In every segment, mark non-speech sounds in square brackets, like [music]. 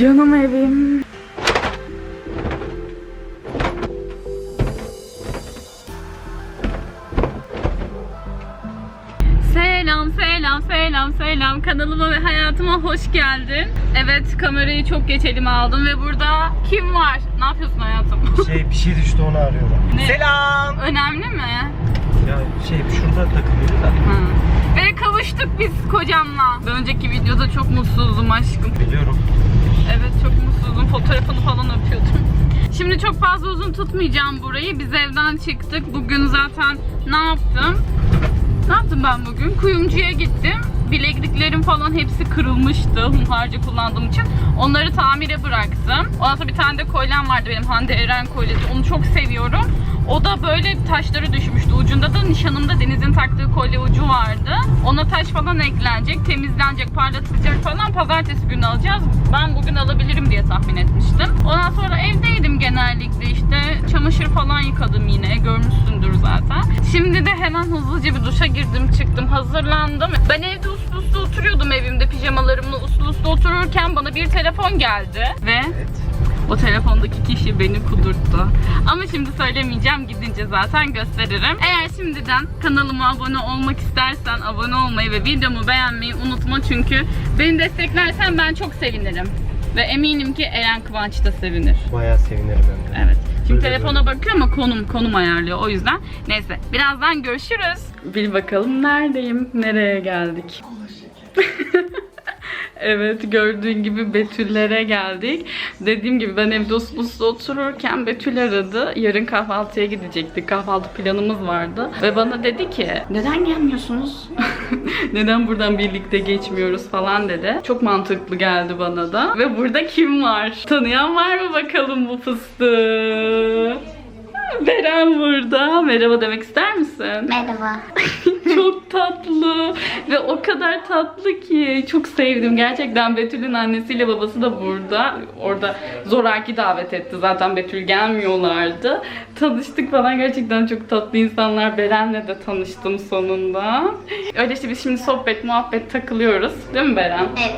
Canım evim. Selam selam selam selam kanalıma ve hayatıma hoş geldin. Evet kamerayı çok geç elime aldım ve burada kim var? Ne yapıyorsun hayatım? [laughs] Şey bir şey düştü onu arıyorum. Ne? Selam. Önemli mi? Ya şey şurada takılıyordu da. Hı. Ve kavuştuk biz kocamla. Bir önceki videoda çok mutsuzdum aşkım. Biliyorum. Evet çok mutsuzdum. Fotoğrafını falan öpüyordum. [laughs] Şimdi çok fazla uzun tutmayacağım burayı. Biz evden çıktık. Bugün zaten ne yaptım? Ne yaptım ben bugün? Kuyumcuya gittim. Bilekliklerim falan hepsi kırılmıştı hunharca kullandığım için. Onları tamire bıraktım. Ondan sonra bir tane de kolyem vardı benim Hande Eren kolyesi. Onu çok seviyorum. O da böyle taşları düşmüştü. Ucunda da nişanımda Deniz'in taktığı kolye ucu vardı. Ona taş falan eklenecek, temizlenecek, parlatılacak falan. Pazartesi günü alacağız. Ben bugün alabilirim diye tahmin etmiştim. Ondan sonra evdeydim genellikle işte. Çamaşır falan yıkadım yine. Görmüşsündür zaten. Şimdi de hemen hızlıca bir duşa girdim çıktım. Hazırlandım. Ben evde uslu uslu oturuyordum evimde pijamalarımla uslu uslu otururken bana bir telefon geldi. Ve Evet. O telefondaki kişi beni kudurttu. Ama şimdi söylemeyeceğim. Gidince zaten gösteririm. Eğer şimdiden kanalıma abone olmak istersen abone olmayı ve videomu beğenmeyi unutma. Çünkü beni desteklersen ben çok sevinirim. Ve eminim ki Eren Kıvanç da sevinir. Bayağı sevinirim hem de. Evet. Şimdi telefona bakıyor ama konum konum ayarlıyor. O yüzden neyse birazdan görüşürüz. Bir bakalım neredeyim? Nereye geldik? [laughs] Evet gördüğün gibi Betüllere geldik. Dediğim gibi ben evde uslu otururken Betül aradı. Yarın kahvaltıya gidecektik. Kahvaltı planımız vardı. Ve bana dedi ki neden gelmiyorsunuz? [laughs] neden buradan birlikte geçmiyoruz falan dedi. Çok mantıklı geldi bana da. Ve burada kim var? Tanıyan var mı bakalım bu fıstığı? Beren burada. Merhaba demek ister misin? Merhaba. [laughs] çok tatlı ve o kadar tatlı ki çok sevdim gerçekten Betül'ün annesiyle babası da burada orada zoraki davet etti zaten Betül gelmiyorlardı tanıştık falan gerçekten çok tatlı insanlar Beren'le de tanıştım sonunda öyle işte biz şimdi sohbet muhabbet takılıyoruz değil mi Beren? Evet.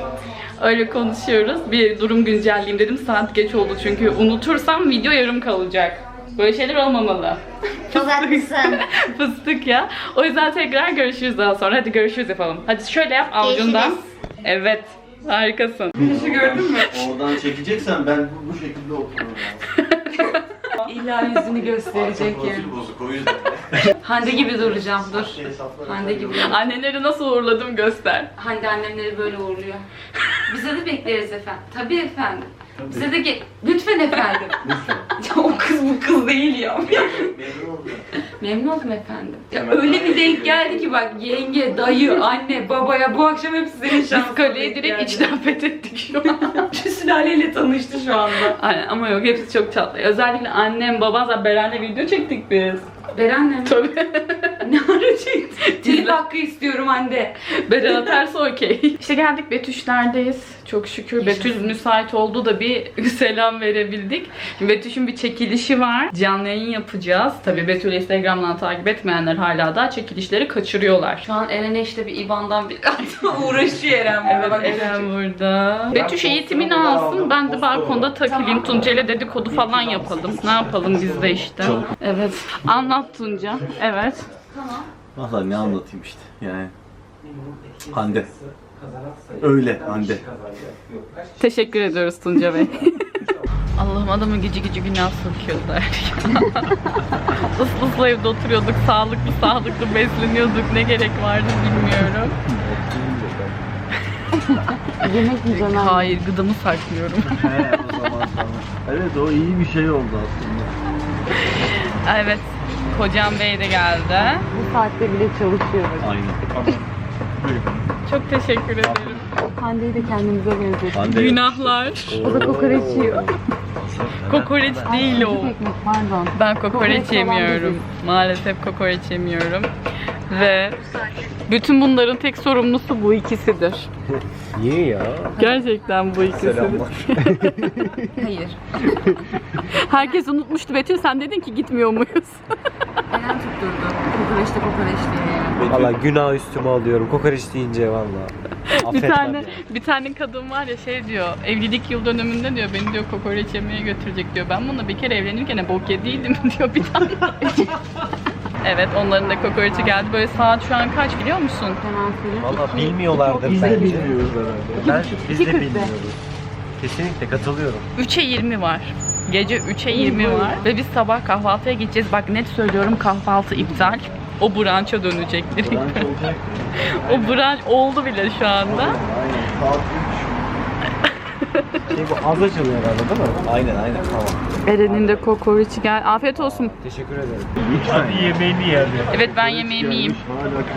Öyle konuşuyoruz. Bir durum güncelleyeyim dedim. Saat geç oldu çünkü unutursam video yarım kalacak. Böyle şeyler olmamalı. Çok haklısın. [laughs] Fıstık ya. O yüzden tekrar görüşürüz daha sonra. Hadi görüşürüz yapalım. Hadi şöyle yap avucundan. Görüşürüz. Evet. Harikasın. Güneşi gördün mü? Oradan çekeceksen ben bu, bu şekilde otururum. [laughs] İlla yüzünü gösterecek ya. Profil bozuk o yüzden. [laughs] Hande gibi duracağım. Dur. Şey hesapları- Hande gibi. Annenleri nasıl uğurladım göster. Hande annemleri böyle uğurluyor. Bize de bekleriz efendim. Tabii efendim. Bize de ge- lütfen efendim. [laughs] Lütfen. ya o kız bu kız değil ya. Memnun oldum. Memnun oldum efendim. Ya öyle bir denk geldi ki bak yenge, dayı, anne, babaya bu akşam hepsi senin şansın. Biz kaleyi direkt içten fethettik şu an. [laughs] Şu sülaleyle tanıştı şu anda. Aynen, ama yok hepsi çok tatlı. Özellikle annem, babam zaten Beren'le video çektik biz. Beren'le mi? Tabii. Ne ara çekti? Telif hakkı istiyorum Hande. Beren atarsa okey. İşte geldik Betüşler'deyiz. Çok şükür Betül müsait oldu da bir [laughs] selam verebildik. Betüş'ün bir çekilişi var. Canlı yayın yapacağız. Tabii Betül'ü Instagram'dan takip etmeyenler hala da çekilişleri kaçırıyorlar. Şu an Eren'e işte bir IBAN'dan bir [laughs] uğraşıyor Eren. burada. Evet Bak, Eren burada. Betüş eğitimini alsın. Ben de balkonda takılayım. Tuncay'la dedikodu falan yapalım. Ne yapalım biz de işte. Evet. Anlat Tunca. Evet. Valla ne anlatayım işte yani. Hande. Öyle Hande. Teşekkür ediyoruz Tunca Bey. [laughs] Allah'ım adamı gece gece günah sokuyorlar. [laughs] Islı ıslı evde oturuyorduk, sağlıklı sağlıklı besleniyorduk. Ne gerek vardı bilmiyorum. [laughs] Yemek yiyeceğim Hayır, gıdamı saklıyorum. He o zaman tamam. Evet o iyi bir şey oldu aslında. evet, kocam bey de geldi. Bu saatte bile çalışıyor. Aynen. Çok teşekkür ederim. Hande'yi de kendimize. Hande. Günahlar. O da kokoreç yiyor. Kokoreç değil o. Ekmek pardon. Ben kokoreç Kokoreç yemiyorum. Maalesef kokoreç yemiyorum. Ve bütün bunların tek sorumlusu bu ikisidir. [laughs] Niye ya? Gerçekten bu ikisidir. Selamlar. [laughs] Hayır. Herkes unutmuştu Betül sen dedin ki gitmiyor muyuz? [laughs] Eren tutturdu. Kokoreçte kokoreç diye yani. Valla günah üstüme alıyorum. Kokoreç deyince valla. bir Affetmem tane yani. bir tane kadın var ya şey diyor. Evlilik yıl dönümünde diyor beni diyor kokoreç yemeye götürecek diyor. Ben bununla bir kere evlenirken bok yediydim diyor bir tane. Evet onların da kokoreçi geldi. Böyle saat şu an kaç biliyor musun? Hemen söyleyeyim. Valla bilmiyorlardır Biz de bence. bilmiyoruz herhalde. Ben, biz de bilmiyoruz. Kesinlikle katılıyorum. 3'e 20 var. Gece 3'e 20 var. Ve biz sabah kahvaltıya gideceğiz. Bak net söylüyorum kahvaltı iptal. O brunch'a dönecek direkt. Branş olacak. [laughs] o brunch oldu bile şu anda. Aynen. Saat Şey bu az açılıyor herhalde değil mi? Aynen aynen tamam. Eren'in de kokoreçi gel. Afiyet olsun. Teşekkür ederim. Hadi yemeğini yani. Evet ben yemeğimi yiyeyim.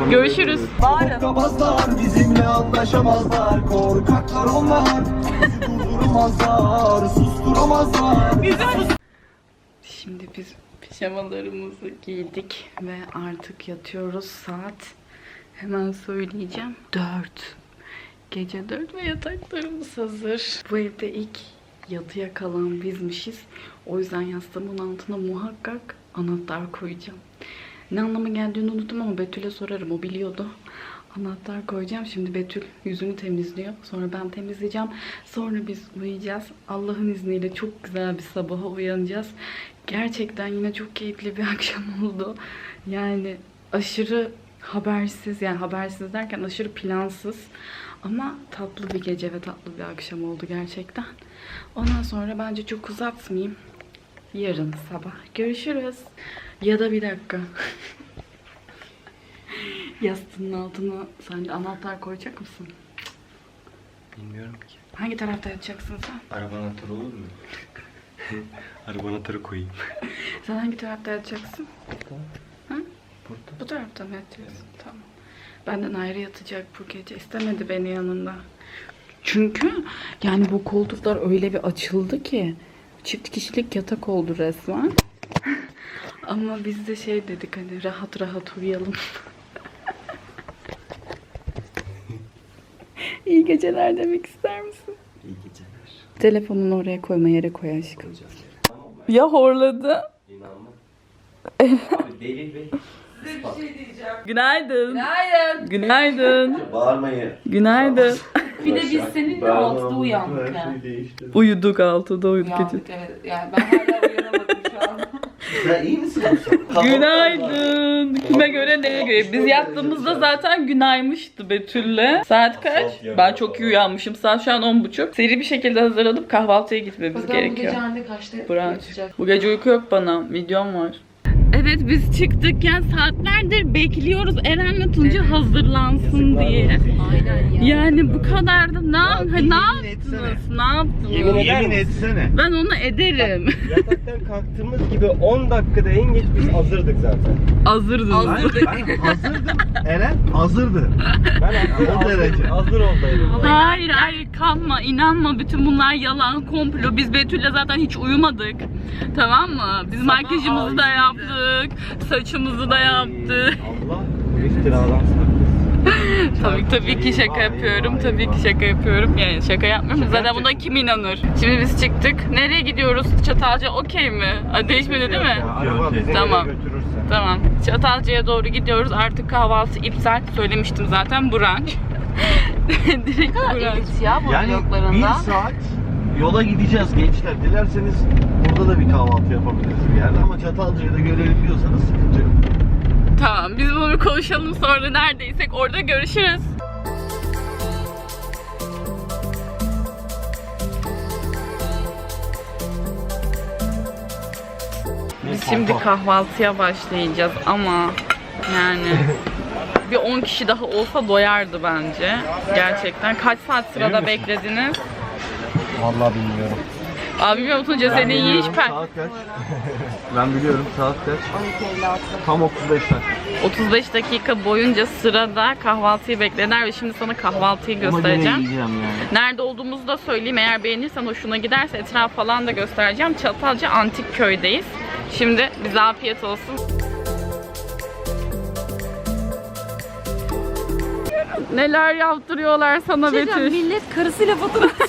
Görüşürüz. Korkamazlar bizimle anlaşamazlar Korkaklar onlar Bizi durduramazlar Susturamazlar Şimdi biz pijamalarımızı giydik ve artık yatıyoruz. Saat hemen söyleyeceğim. 4. Gece 4 ve yataklarımız hazır. Bu evde ilk yatıya kalan bizmişiz. O yüzden yastığımın altına muhakkak anahtar koyacağım. Ne anlama geldiğini unuttum ama Betül'e sorarım. O biliyordu. Anahtar koyacağım. Şimdi Betül yüzünü temizliyor. Sonra ben temizleyeceğim. Sonra biz uyuyacağız. Allah'ın izniyle çok güzel bir sabaha uyanacağız. Gerçekten yine çok keyifli bir [laughs] akşam oldu. Yani aşırı habersiz yani habersiz derken aşırı plansız ama tatlı bir gece ve tatlı bir akşam oldu gerçekten. Ondan sonra bence çok uzatmayayım. Yarın sabah görüşürüz. Ya da bir dakika. [laughs] Yastığın altına sen de anahtar koyacak mısın? Bilmiyorum ki. Hangi tarafta yatacaksın sen? Araba anahtarı olur mu? [laughs] Araba anahtarı koyayım. Sen hangi tarafta yatacaksın? Burada. Bu tarafta mı yatacaksın? Tamam. Benden ayrı yatacak bu gece. İstemedi beni yanında. Çünkü yani bu koltuklar öyle bir açıldı ki çift kişilik yatak oldu resmen. [laughs] Ama biz de şey dedik hani rahat rahat uyuyalım. [laughs] İyi geceler demek ister misin? İyi geceler. Telefonunu oraya koyma yere koy aşkım. Ya horladı. İnanma. Abi delil ve Günaydın. Günaydın. Günaydın. Bağırmayın. Günaydın. Bir de biz seninle altıda uyandık yani. Uyuduk altıda uyuduk gece. Uyandık evet. Yani ben hala uyanamadım şu an. Sen iyi misin? Günaydın. Kime göre neye göre? Biz yattığımızda zaten günaymıştı Betül'le. Saat kaç? Ben çok iyi uyanmışım. Saat şu an 10.30. Seri bir şekilde hazırlanıp kahvaltıya gitmemiz Bakalım bu gerekiyor. gece anne kaçta Brunch. yatacak? Bu gece uyku yok bana. Videom var. Evet biz çıktık yani saatlerdir bekliyoruz Eren'le Tunca hazırlansın diye. Aynen ya. Yani bu kadar da ne, bir ne yaptınız? Ne yaptınız? Yemin Yemin etsene. Ben onu ederim. Yataktan kalktığımız gibi 10 dakikada en geç biz hazırdık zaten. Hazırdınız. Ben hazırdım. Eren hazırdı. Ben hazır, derece. hazır oldaydım. Hayır hayır kanma inanma bütün bunlar yalan komplo biz Betül'le zaten hiç uyumadık tamam mı biz makyajımızı da yaptık saçımızı da yaptık Allah iftiradan saklasın. [laughs] tabii tabii ki şaka yapıyorum tabii ki şaka yapıyorum yani şaka yapmıyorum zaten buna kim inanır şimdi biz çıktık nereye gidiyoruz Çatalca okey mi değişmedi değil mi Tamam. Tamam. Çatalca'ya doğru gidiyoruz. Artık kahvaltı iptal. Söylemiştim zaten brunch. [laughs] Direkt brunch. ya bu Yani bir bloklarında. saat yola gideceğiz gençler. Dilerseniz burada da bir kahvaltı yapabiliriz bir yerde ama Çatalca'yı da görelim diyorsanız sıkıntı yok. Tamam biz bunu konuşalım sonra neredeysek orada görüşürüz. Biz şimdi kahvaltıya başlayacağız ama yani bir 10 kişi daha olsa doyardı bence. Gerçekten. Kaç saat sırada beklediniz? Vallahi bilmiyorum. Abi bilmiyorum Tunca senin yiyiş per... Saat kaç? [laughs] ben biliyorum saat kaç? 12.56. Tam 35 dakika. 35 dakika boyunca sırada kahvaltıyı beklediler ve şimdi sana kahvaltıyı Ama göstereceğim. yiyeceğim yani. Nerede olduğumuzu da söyleyeyim. Eğer beğenirsen hoşuna giderse etraf falan da göstereceğim. Çatalca Antik Köy'deyiz. Şimdi bize afiyet olsun. Neler yaptırıyorlar sana Betül. Millet karısıyla fotoğraf [laughs]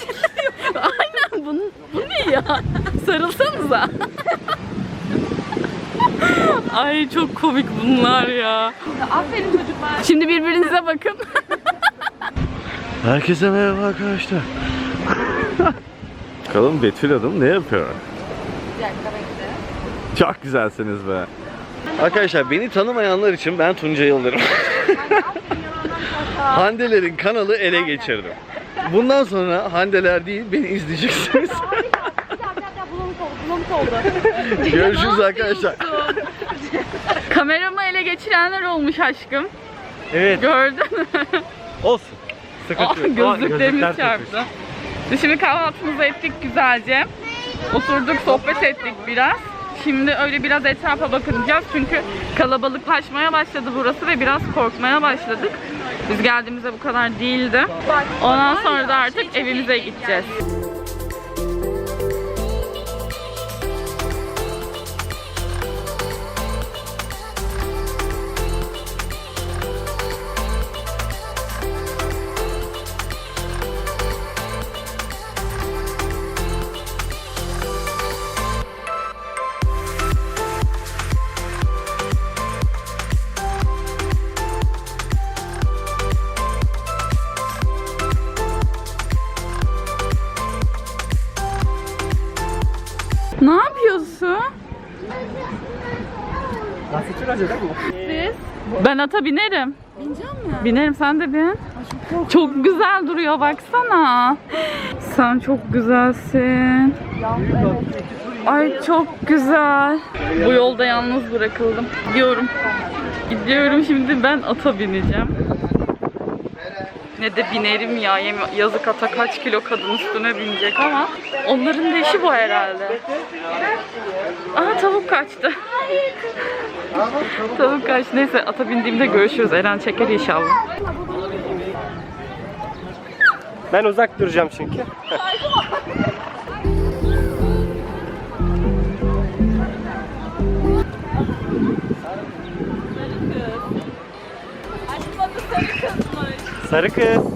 Aynen bu, bu ne ya? Sarılsanıza. [laughs] Ay çok komik bunlar ya. Aferin çocuklar. Şimdi birbirinize bakın. [laughs] Herkese merhaba arkadaşlar. Bakalım Betül Hanım ne yapıyor? Çok güzelsiniz be. Arkadaşlar beni tanımayanlar için ben Tuncay Yıldırım. Handeler'in kanalı ele geçirdim. Bundan sonra Handeler değil beni izleyeceksiniz. Görüşürüz arkadaşlar. Kameramı ele geçirenler olmuş aşkım. Evet Gördün mü? olsun. Sıkıntı yok. Aa, Gözlüklerimiz gözlükler çarptı. Biz Şimdi kahvaltımızı ettik güzelce. Oturduk sohbet ettik biraz. Şimdi öyle biraz etrafa bakınacağız çünkü kalabalıklaşmaya başladı burası ve biraz korkmaya başladık. Biz geldiğimizde bu kadar değildi. Ondan sonra da artık evimize gideceğiz. Ben ata binerim. Bineceğim mi? Binerim sen de bin. Çok güzel duruyor baksana. Sen çok güzelsin. Ay çok güzel. Bu yolda yalnız bırakıldım. Gidiyorum. Gidiyorum şimdi ben ata bineceğim. Ne de binerim ya. Yazık ata kaç kilo kadın üstüne binecek ama onların da işi bu herhalde. Aa tavuk kaçtı. Tavuk kaç. Neyse ata bindiğimde görüşürüz. Eren çeker inşallah. Ben uzak duracağım çünkü. Sarı kız. Abi ne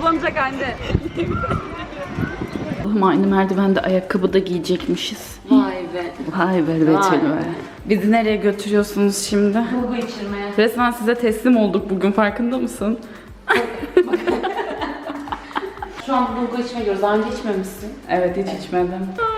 Hızlanacak anne. [laughs] Oğlum aynı merdivende ayakkabı da giyecekmişiz. Vay be. Vay be Betül be. Bizi nereye götürüyorsunuz şimdi? Bu içirmeye. Resmen size teslim olduk bugün farkında mısın? [laughs] Şu an bulgur içmeye gidiyoruz. Daha önce içmemişsin. Evet hiç içmedim.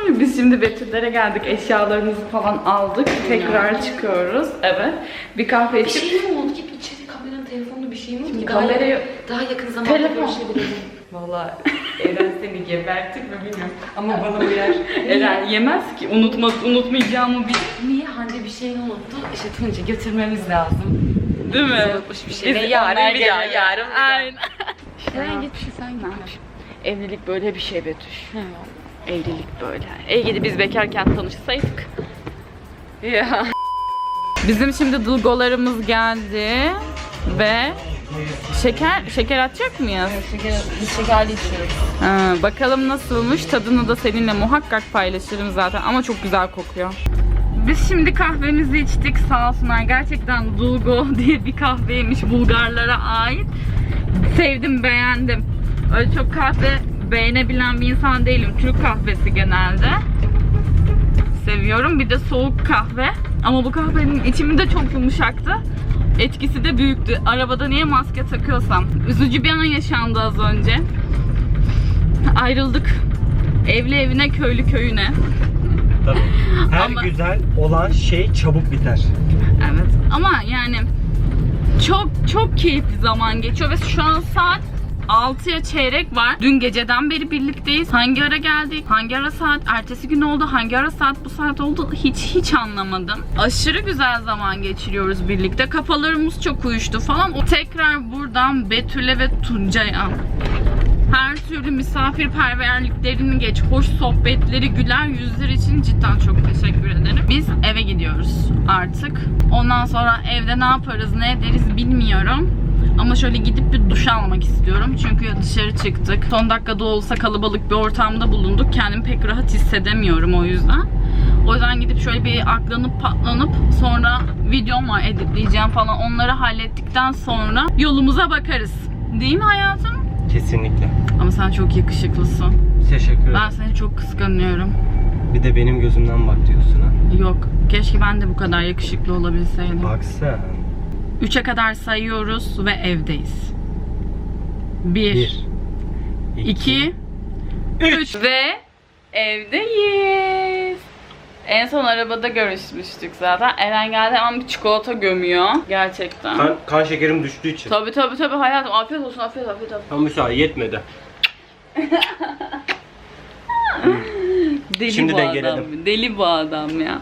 Ay, Biz şimdi Betül'lere geldik. Eşyalarımızı falan aldık. Tekrar çıkıyoruz. Evet. Bir kahve Bir içip şey mi oldu ki içeri kameranın telefonunda bir şey mi oldu ki? Kamerayı- daha yakın zamanda Telefon. görüşebilirim. Valla Eren seni gebertir mi bilmiyorum. Ama bana uyar. [laughs] Eren yemez ki. Unutmaz, unutmayacağımı bil. Niye Hande bir şeyini unuttu? İşte Tunca götürmemiz lazım. Değil mi? Unutmuş bir şey. Biz Ve yarın onlar bir daha, yarın bir daha. Aynen. Sen git şey sen git. Evlilik böyle bir şey Betüş. Evlilik böyle. İyi gidi biz bekarken tanışsaydık. Ya. Bizim şimdi dulgolarımız geldi ve şeker şeker atacak mıyız? Biz şekerli içiyoruz. Ha, bakalım nasılmış. Tadını da seninle muhakkak paylaşırım zaten ama çok güzel kokuyor. Biz şimdi kahvemizi içtik sağ olsunlar. Gerçekten Dulgo [laughs] diye bir kahveymiş Bulgarlara ait. Sevdim, beğendim. Öyle çok kahve beğenebilen bir insan değilim. Türk kahvesi genelde. Seviyorum. Bir de soğuk kahve. Ama bu kahvenin içimi de çok yumuşaktı. Etkisi de büyüktü. Arabada niye maske takıyorsam. Üzücü bir an yaşandı az önce. Ayrıldık. Evli evine, köylü köyüne. Tabii. Her Ama- güzel olan şey çabuk biter. Evet ama yani çok çok keyifli zaman geçiyor ve şu an saat 6'ya çeyrek var. Dün geceden beri birlikteyiz. Hangi ara geldik? Hangi ara saat? Ertesi gün oldu. Hangi ara saat bu saat oldu? Hiç hiç anlamadım. Aşırı güzel zaman geçiriyoruz birlikte. Kafalarımız çok uyuştu falan. O tekrar buradan Betül'e ve Tuncay'a her türlü misafirperverliklerini geç, hoş sohbetleri, güler yüzler için cidden çok teşekkür ederim. Biz eve gidiyoruz artık. Ondan sonra evde ne yaparız, ne ederiz bilmiyorum. Ama şöyle gidip bir duş almak istiyorum. Çünkü dışarı çıktık. Son dakikada olsa kalabalık bir ortamda bulunduk. Kendimi pek rahat hissedemiyorum o yüzden. O yüzden gidip şöyle bir aklanıp patlanıp sonra videom var editleyeceğim falan onları hallettikten sonra yolumuza bakarız. Değil mi hayatım? Kesinlikle. Ama sen çok yakışıklısın. Teşekkür ederim. Ben seni çok kıskanıyorum. Bir de benim gözümden bak diyorsun ha. Yok. Keşke ben de bu kadar yakışıklı olabilseydim. Bak sen. 3'e kadar sayıyoruz ve evdeyiz. 1, Bir. 2, 3 ve evdeyiz. En son arabada görüşmüştük zaten. Eren geldi hemen bir çikolata gömüyor. Gerçekten. Kan, kan şekerim düştüğü için. Tabii tabii tabii hayatım. Afiyet olsun afiyet afiyet afiyet. Tam müsaade yetmedi. [laughs] Deli Şimdi bu adam. Deli bu adam ya.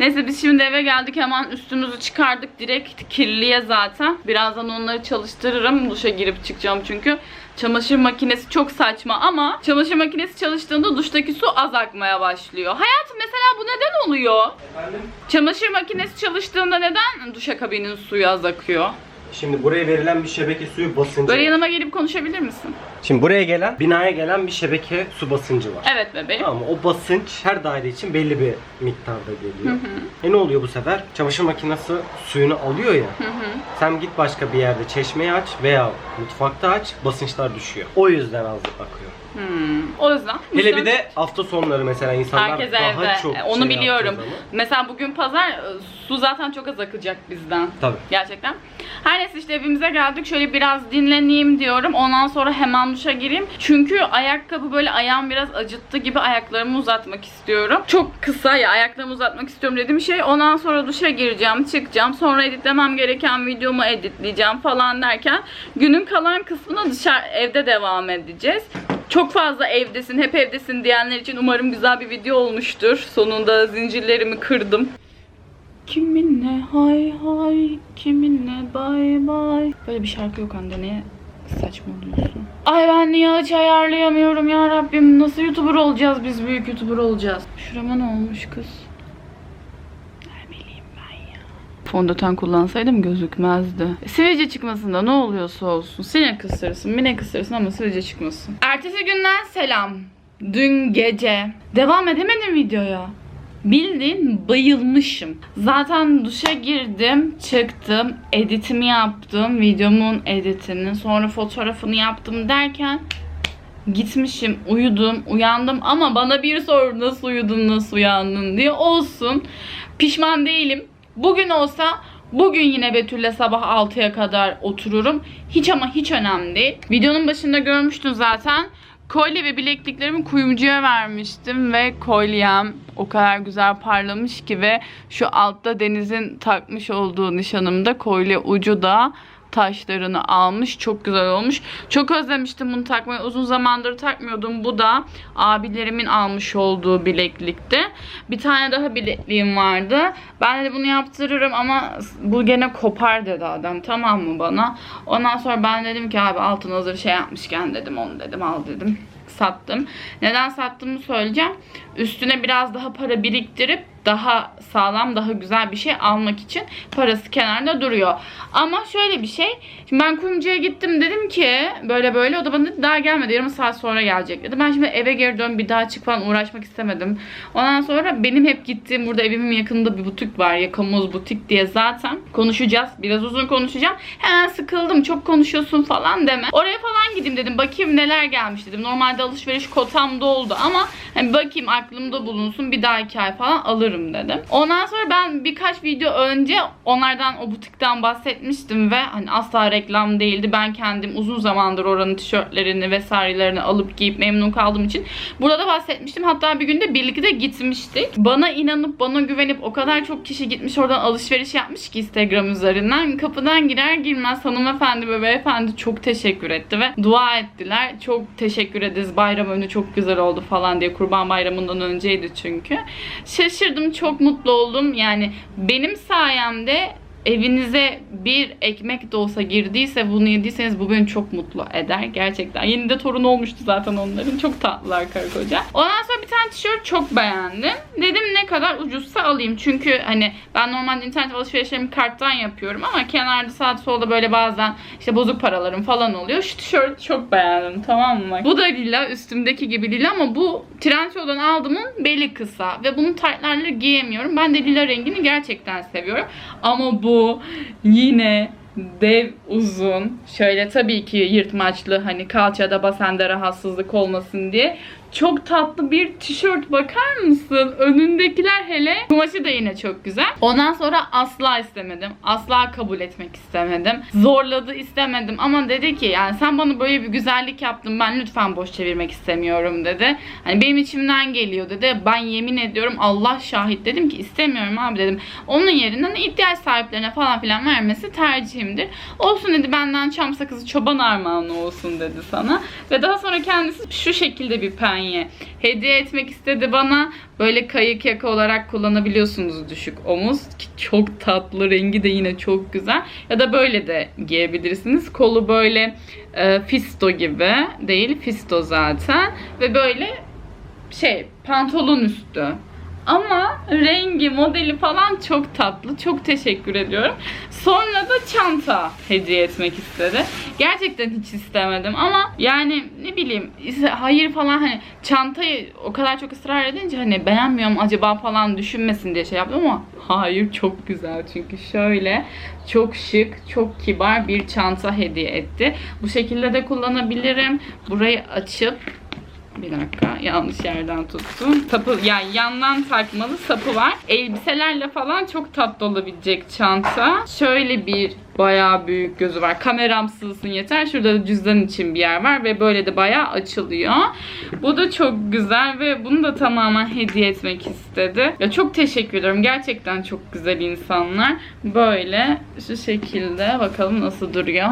Neyse biz şimdi eve geldik hemen üstümüzü çıkardık direkt kirliye zaten. Birazdan onları çalıştırırım. Duşa girip çıkacağım çünkü. Çamaşır makinesi çok saçma ama çamaşır makinesi çalıştığında duştaki su az akmaya başlıyor. Hayatım mesela bu neden oluyor? Efendim? Çamaşır makinesi çalıştığında neden duşakabinin suyu az akıyor? Şimdi buraya verilen bir şebeke suyu basıncı Böyle yanıma gelip konuşabilir misin? Şimdi buraya gelen, binaya gelen bir şebeke su basıncı var. Evet bebeğim. Mı? O basınç her daire için belli bir miktarda geliyor. E ne oluyor bu sefer? Çamaşır makinesi suyunu alıyor ya. Sen git başka bir yerde çeşmeyi aç veya mutfakta aç basınçlar düşüyor. O yüzden az akıyor. Hmm. O yüzden. Hele bir de hafta sonları mesela insanlar Herkes daha evde. çok Onu şey biliyorum. Mesela bugün pazar e, su zaten çok az akacak bizden. Tabii. Gerçekten. Her neyse işte evimize geldik. Şöyle biraz dinleneyim diyorum. Ondan sonra hemen duşa gireyim. Çünkü ayakkabı böyle ayağım biraz acıttı gibi ayaklarımı uzatmak istiyorum. Çok kısa ya ayaklarımı uzatmak istiyorum dediğim şey. Ondan sonra duşa gireceğim, çıkacağım. Sonra editlemem gereken videomu editleyeceğim falan derken günün kalan kısmına dışarı evde devam edeceğiz. Çok fazla evdesin, hep evdesin diyenler için umarım güzel bir video olmuştur. Sonunda zincirlerimi kırdım. Kiminle hay hay, kiminle bay bay. Böyle bir şarkı yok Hande niye saçmalıyorsun? Ay ben niye hiç ayarlayamıyorum ya Rabbim. Nasıl YouTuber olacağız biz büyük YouTuber olacağız. Şurama ne olmuş kız? Ne bileyim ben ya. Fondöten kullansaydım gözükmezdi. Sivilce çıkmasında ne oluyorsa olsun. Sinek ısırsın, minek ısırsın ama sivilce çıkmasın. Ertesi günden selam. Dün gece. Devam edemedim videoya. Bildiğin bayılmışım. Zaten duşa girdim, çıktım, editimi yaptım, videomun editini, sonra fotoğrafını yaptım derken gitmişim, uyudum, uyandım ama bana bir sor nasıl uyudun, nasıl uyandın diye olsun. Pişman değilim. Bugün olsa Bugün yine Betül'le sabah 6'ya kadar otururum. Hiç ama hiç önemli değil. Videonun başında görmüştün zaten. Kolye ve bilekliklerimi kuyumcuya vermiştim ve kolyem o kadar güzel parlamış ki ve şu altta Deniz'in takmış olduğu nişanımda kolye ucu da taşlarını almış. Çok güzel olmuş. Çok özlemiştim bunu takmayı. Uzun zamandır takmıyordum. Bu da abilerimin almış olduğu bileklikti. Bir tane daha bilekliğim vardı. Ben de bunu yaptırırım ama bu gene kopar dedi adam. Tamam mı bana? Ondan sonra ben dedim ki abi altın hazır şey yapmışken dedim onu dedim al dedim. Sattım. Neden sattığımı söyleyeceğim. Üstüne biraz daha para biriktirip daha sağlam, daha güzel bir şey almak için parası kenarda duruyor. Ama şöyle bir şey. Şimdi ben kuyumcuya gittim dedim ki böyle böyle o da bana dedi daha gelmedi yarım saat sonra gelecek dedi. Ben şimdi eve geri dön bir daha çık falan uğraşmak istemedim. Ondan sonra benim hep gittiğim burada evimin yakınında bir butik var. Yakamoz butik diye zaten konuşacağız. Biraz uzun konuşacağım. Hemen sıkıldım çok konuşuyorsun falan deme. Oraya falan gideyim dedim. Bakayım neler gelmiş dedim. Normalde alışveriş kotam doldu ama hani bakayım aklımda bulunsun bir dahaki ay falan alırım dedim. Ondan sonra ben birkaç video önce onlardan o butikten bahsetmiştim ve hani asla reklam değildi. Ben kendim uzun zamandır oranın tişörtlerini vesairelerini alıp giyip memnun kaldığım için burada da bahsetmiştim. Hatta bir günde birlikte gitmiştik. Bana inanıp bana güvenip o kadar çok kişi gitmiş oradan alışveriş yapmış ki Instagram üzerinden. Kapıdan girer girmez hanımefendi ve beyefendi çok teşekkür etti ve dua ettiler. Çok teşekkür ederiz bayram önü çok güzel oldu falan diye. Kurban bayramından önceydi çünkü. Şaşırdım çok mutlu oldum. Yani benim sayemde evinize bir ekmek de olsa girdiyse bunu yediyseniz bu beni çok mutlu eder gerçekten. Yeni de torun olmuştu zaten onların. Çok tatlılar karı koca. Ondan sonra bir tane tişört çok beğendim. Dedim ne kadar ucuzsa alayım. Çünkü hani ben normalde internet alışverişlerimi karttan yapıyorum ama kenarda sağda solda böyle bazen işte bozuk paralarım falan oluyor. Şu tişörtü çok beğendim tamam mı? Bu da lila üstümdeki gibi lila ama bu Trendyol'dan aldığımın beli kısa ve bunu taytlarla giyemiyorum. Ben de lila rengini gerçekten seviyorum. Ama bu yine dev uzun. Şöyle tabii ki yırtmaçlı hani kalçada basende rahatsızlık olmasın diye. Çok tatlı bir tişört bakar mısın? Önündekiler hele. Kumaşı da yine çok güzel. Ondan sonra asla istemedim. Asla kabul etmek istemedim. Zorladı istemedim ama dedi ki yani sen bana böyle bir güzellik yaptın ben lütfen boş çevirmek istemiyorum dedi. Hani benim içimden geliyor dedi. Ben yemin ediyorum Allah şahit dedim ki istemiyorum abi dedim. Onun yerine hani ihtiyaç sahiplerine falan filan vermesi tercihimdir. Olsun dedi benden çam sakızı çoban armağanı olsun dedi sana. Ve daha sonra kendisi şu şekilde bir penye hediye etmek istedi bana. Böyle kayık yaka olarak kullanabiliyorsunuz düşük omuz. Ki Çok tatlı rengi de yine çok güzel. Ya da böyle de giyebilirsiniz. Kolu böyle e, fisto gibi değil. Fisto zaten. Ve böyle şey pantolon üstü. Ama rengi, modeli falan çok tatlı. Çok teşekkür ediyorum. Sonra da çanta hediye etmek istedi. Gerçekten hiç istemedim ama yani ne bileyim hayır falan hani çantayı o kadar çok ısrar edince hani beğenmiyorum acaba falan düşünmesin diye şey yaptım ama hayır çok güzel çünkü şöyle çok şık, çok kibar bir çanta hediye etti. Bu şekilde de kullanabilirim. Burayı açıp bir dakika yanlış yerden tuttum. Sapı yani yandan takmalı sapı var. Elbiselerle falan çok tatlı olabilecek çanta. Şöyle bir bayağı büyük gözü var. Kameram sığsın yeter. Şurada da cüzdan için bir yer var ve böyle de bayağı açılıyor. Bu da çok güzel ve bunu da tamamen hediye etmek istedi. Ya çok teşekkür ederim. Gerçekten çok güzel insanlar. Böyle şu şekilde bakalım nasıl duruyor.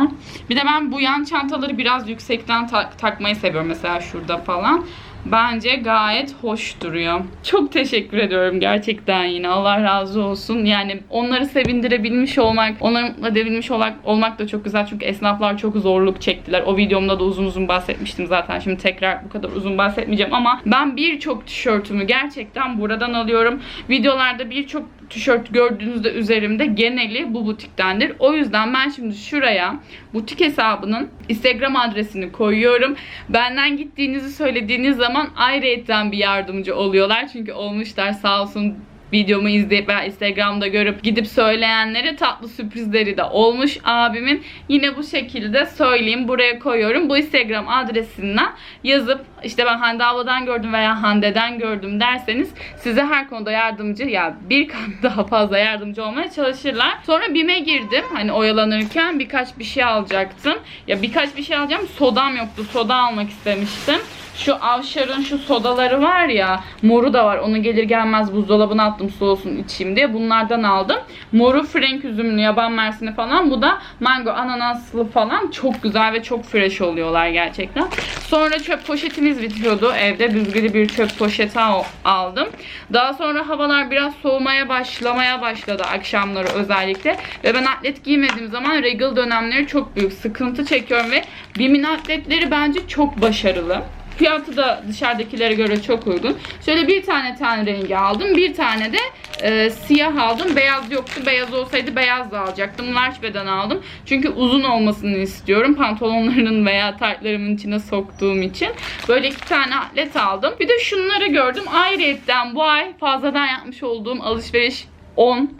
Bir de ben bu yan çantaları biraz yüksekten tak- takmayı seviyorum mesela şurada falan. Bence gayet hoş duruyor. Çok teşekkür ediyorum gerçekten yine. Allah razı olsun. Yani onları sevindirebilmiş olmak, onları mutlu edebilmiş olmak, olmak da çok güzel. Çünkü esnaflar çok zorluk çektiler. O videomda da uzun uzun bahsetmiştim zaten. Şimdi tekrar bu kadar uzun bahsetmeyeceğim ama ben birçok tişörtümü gerçekten buradan alıyorum. Videolarda birçok tişört gördüğünüzde üzerimde geneli bu butiktendir. O yüzden ben şimdi şuraya butik hesabının Instagram adresini koyuyorum. Benden gittiğinizi söylediğiniz zaman ayrıyetten bir yardımcı oluyorlar. Çünkü olmuşlar sağ olsun videomu izleyip ben Instagram'da görüp gidip söyleyenlere tatlı sürprizleri de olmuş abimin. Yine bu şekilde söyleyeyim. Buraya koyuyorum. Bu Instagram adresinden yazıp işte ben Hande abladan gördüm veya Hande'den gördüm derseniz size her konuda yardımcı ya bir kat [laughs] daha fazla yardımcı olmaya çalışırlar. Sonra BİM'e girdim. Hani oyalanırken birkaç bir şey alacaktım. Ya birkaç bir şey alacağım. Sodam yoktu. Soda almak istemiştim. Şu Avşar'ın şu sodaları var ya moru da var. Onu gelir gelmez buzdolabına attım soğusun içeyim diye. Bunlardan aldım. Moru frenk üzümlü, yaban mersini falan. Bu da mango ananaslı falan. Çok güzel ve çok fresh oluyorlar gerçekten. Sonra çöp poşetimiz bitiyordu. Evde düzgülü bir çöp poşeti al- aldım. Daha sonra havalar biraz soğumaya başlamaya başladı akşamları özellikle. Ve ben atlet giymediğim zaman regal dönemleri çok büyük sıkıntı çekiyorum ve BİM'in atletleri bence çok başarılı. Fiyatı da dışarıdakilere göre çok uygun. Şöyle bir tane ten rengi aldım. Bir tane de e, siyah aldım. Beyaz yoktu. Beyaz olsaydı beyaz da alacaktım. Large beden aldım. Çünkü uzun olmasını istiyorum. Pantolonlarının veya taytlarımın içine soktuğum için. Böyle iki tane atlet aldım. Bir de şunları gördüm. Ayrıyetten bu ay fazladan yapmış olduğum alışveriş 10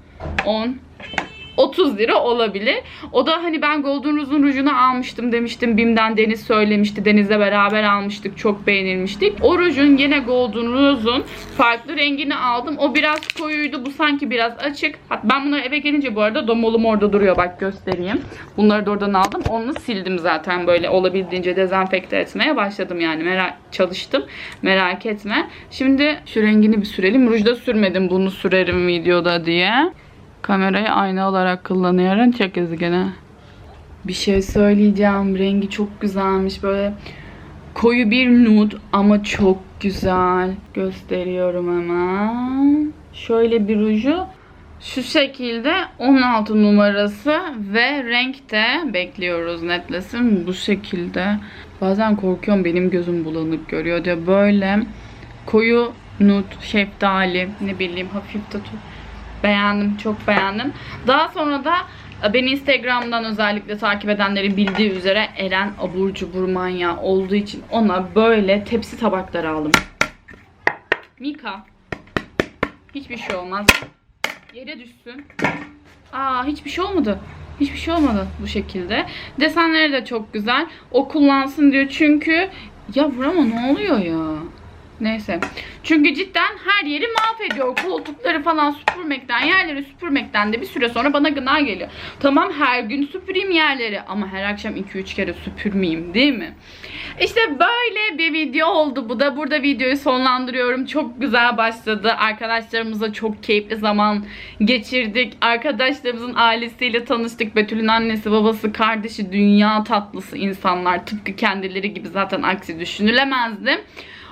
10 30 lira olabilir. O da hani ben Golden Rose'un rujunu almıştım demiştim. Bim'den Deniz söylemişti. Deniz'le beraber almıştık. Çok beğenilmiştik. O rujun yine Golden Rose'un farklı rengini aldım. O biraz koyuydu. Bu sanki biraz açık. Ben bunları eve gelince bu arada domolum orada duruyor. Bak göstereyim. Bunları da oradan aldım. Onu sildim zaten böyle olabildiğince dezenfekte etmeye başladım yani. Merak çalıştım. Merak etme. Şimdi şu rengini bir sürelim. Rujda sürmedim bunu sürerim videoda diye. Kamerayı ayna olarak kullanıyorum. Çok gene. Bir şey söyleyeceğim. Rengi çok güzelmiş. Böyle koyu bir nude ama çok güzel. Gösteriyorum hemen. Şöyle bir ruju Şu şekilde 16 numarası ve renkte bekliyoruz netlesin. Bu şekilde. Bazen korkuyorum benim gözüm bulanık görüyor diye. Böyle koyu nut, şeftali, ne bileyim hafif tatu. Beğendim, çok beğendim. Daha sonra da e, beni Instagram'dan özellikle takip edenlerin bildiği üzere Eren abur cubur manyağı olduğu için ona böyle tepsi tabakları aldım. Mika. Hiçbir şey olmaz. Yere düşsün. Aa hiçbir şey olmadı. Hiçbir şey olmadı bu şekilde. Desenleri de çok güzel. O kullansın diyor çünkü ya ama ne oluyor ya? Neyse. Çünkü cidden her yeri mahvediyor. Koltukları falan süpürmekten, yerleri süpürmekten de bir süre sonra bana gına geliyor. Tamam her gün süpüreyim yerleri ama her akşam 2-3 kere süpürmeyeyim değil mi? İşte böyle bir video oldu bu da. Burada videoyu sonlandırıyorum. Çok güzel başladı. Arkadaşlarımızla çok keyifli zaman geçirdik. Arkadaşlarımızın ailesiyle tanıştık. Betül'ün annesi, babası, kardeşi dünya tatlısı insanlar. Tıpkı kendileri gibi zaten aksi düşünülemezdi.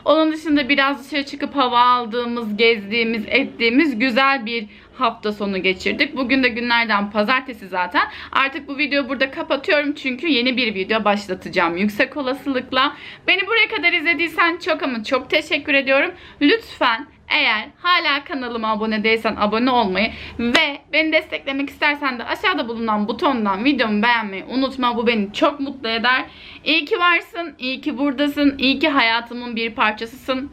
Onun dışında biraz dışarı çıkıp hava aldığımız, gezdiğimiz, ettiğimiz güzel bir hafta sonu geçirdik. Bugün de günlerden pazartesi zaten. Artık bu videoyu burada kapatıyorum çünkü yeni bir video başlatacağım yüksek olasılıkla. Beni buraya kadar izlediysen çok ama çok teşekkür ediyorum. Lütfen eğer hala kanalıma abone değilsen abone olmayı ve beni desteklemek istersen de aşağıda bulunan butondan videomu beğenmeyi unutma. Bu beni çok mutlu eder. İyi ki varsın, iyi ki buradasın, iyi ki hayatımın bir parçasısın.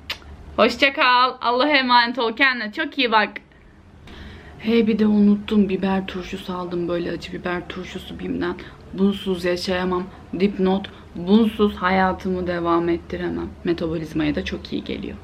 Hoşça kal. Allah'a emanet ol. Kendine çok iyi bak. Hey bir de unuttum biber turşusu aldım böyle acı biber turşusu Bim'den. Bunsuz yaşayamam. Dipnot. Bunsuz hayatımı devam ettiremem. Metabolizmaya da çok iyi geliyor.